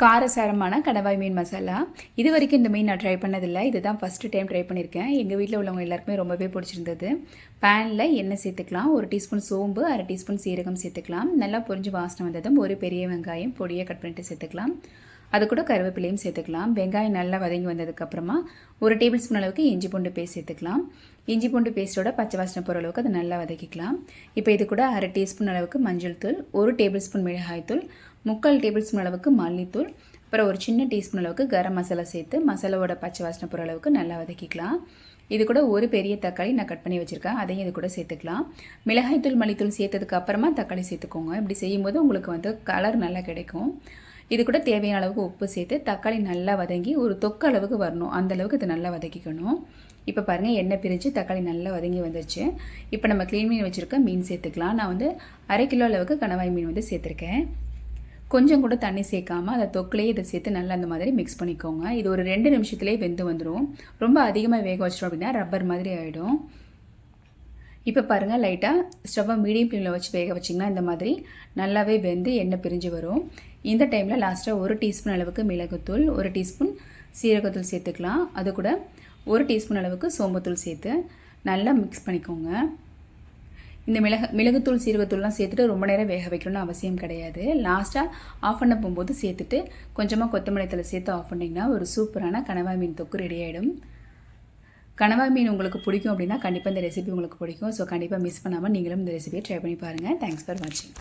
காரசாரமான கடவாய் மீன் மசாலா. இது வரைக்கும் இந்த மீன் நான் ட்ரை பண்ணதில்லை. இதுதான் ஃபஸ்ட்டு டைம் ட்ரை பண்ணியிருக்கேன் எங்கள் வீட்டில் உள்ளவங்க எல்லாருக்குமே ரொம்பவே பிடிச்சிருந்தது. பேனில் எண்ணெய் சேர்த்துக்கலாம். ஒரு டீஸ்பூன் சோம்பு அரை டீஸ்பூன் சீரகம் சேர்த்துக்கலாம். நல்லா பொரிஞ்சு வாசனை வந்ததும் ஒரு பெரிய வெங்காயம் பொடியை கட் பண்ணிட்டு சேர்த்துக்கலாம். அது கூட கருவேப்பிலையும் சேர்த்துக்கலாம். வெங்காயம் நல்லா வதங்கி வந்ததுக்கப்புறமா ஒரு டேபிள் ஸ்பூன் அளவுக்கு இஞ்சி பூண்டு பேஸ்ட் சேர்த்துக்கலாம். இஞ்சி பூண்டு பேஸ்ட்டோட பச்சை வாசனை போகிற அளவுக்கு அதை நல்லா வதக்கிக்கலாம். இப்போ இது கூட அரை டீஸ்பூன் அளவுக்கு மஞ்சள் தூள் ஒரு டேபிள் ஸ்பூன் மிளகாய் தூள் முக்கால் டேபிள் ஸ்பூன் அளவுக்கு மல்லித்தூள் அப்புறம் ஒரு சின்ன டீஸ்பூன் அளவுக்கு கரம் மசாலா சேர்த்து மசாலாவோட பச்சை வாசனை போகிற அளவுக்கு நல்லா வதக்கிக்கலாம். இது கூட ஒரு பெரிய தக்காளி நான் கட் பண்ணி வச்சுருக்கேன். அதையும் இது கூட சேர்த்துக்கலாம். மிளகாய்த்தூள் மல்லித்தூள் சேர்த்ததுக்கு அப்புறமா தக்காளி சேர்த்துக்கோங்க. இப்படி செய்யும்போது உங்களுக்கு வந்து கலர் நல்லா கிடைக்கும். இது கூட தேவையான அளவுக்கு உப்பு சேர்த்து தக்காளி நல்லா வதங்கி ஒரு தொக்கு அளவுக்கு வரணும். அந்த அளவுக்கு இது நல்லா வதக்கிக்கணும். இப்போ பாருங்கள் எண்ணெய் பிரிஞ்சு தக்காளி நல்லா வதங்கி வந்துருச்சு. இப்போ நம்ம க்ளீன் மீன் வச்சுருக்க மீன் சேர்த்துக்கலாம். நான் வந்து அரை கிலோ அளவுக்கு கணவாய் மீன் வந்து சேர்த்துருக்கேன். கொஞ்சம் கூட தண்ணி சேர்க்காம அதை தொக்குலேயே இதை சேர்த்து நல்லா அந்த மாதிரி மிக்ஸ் பண்ணிக்கோங்க. இது ஒரு ரெண்டு நிமிஷத்துலேயே வெந்து வந்துடும் ரொம்ப அதிகமாக வேக வச்சிட்டோம் அப்படின்னா ரப்பர் மாதிரி ஆகிடும் இப்போ பாருங்கள் லைட்டாக ஸ்டவ்வை மீடியம் ஃப்ளேமில் வச்சு வேக வச்சிங்கன்னா இந்த மாதிரி நல்லாவே வெந்து எண்ணெய் பிரிஞ்சு வரும். இந்த டைமில் லாஸ்ட்டாக ஒரு டீஸ்பூன் அளவுக்கு மிளகுத்தூள் ஒரு டீஸ்பூன் சீரகத்தூள் சேர்த்துக்கலாம். அது கூட ஒரு டீஸ்பூன் அளவுக்கு சோம்புத்தூள் சேர்த்து நல்லா மிக்ஸ் பண்ணிக்கோங்க. இந்த மிளகு மிளகுத்தூள் சீரகத்தூள்லாம் சேர்த்துட்டு ரொம்ப நேரம் வேக வைக்கணும்னு அவசியம் கிடையாது. லாஸ்ட்டாக ஆஃப் பண்ண போகும்போது சேர்த்துட்டு கொஞ்சமாக கொத்தமல்லி தலை சேர்த்து ஆஃப் பண்ணிங்கன்னா ஒரு சூப்பரான கனவா மீன் தொக்கு ரெடி ஆகிடும் கனவா மீன் உங்களுக்கு பிடிக்கும் அப்படின்னா கண்டிப்பாக இந்த ரெசிபி உங்களுக்கு பிடிக்கும். ஸோ கண்டிப்பாக மிஸ் பண்ணாமல் நீங்களும் இந்த ரெசிபியை ட்ரை பண்ணி பாருங்கள் தேங்க்ஸ் ஃபார் வாட்சிங்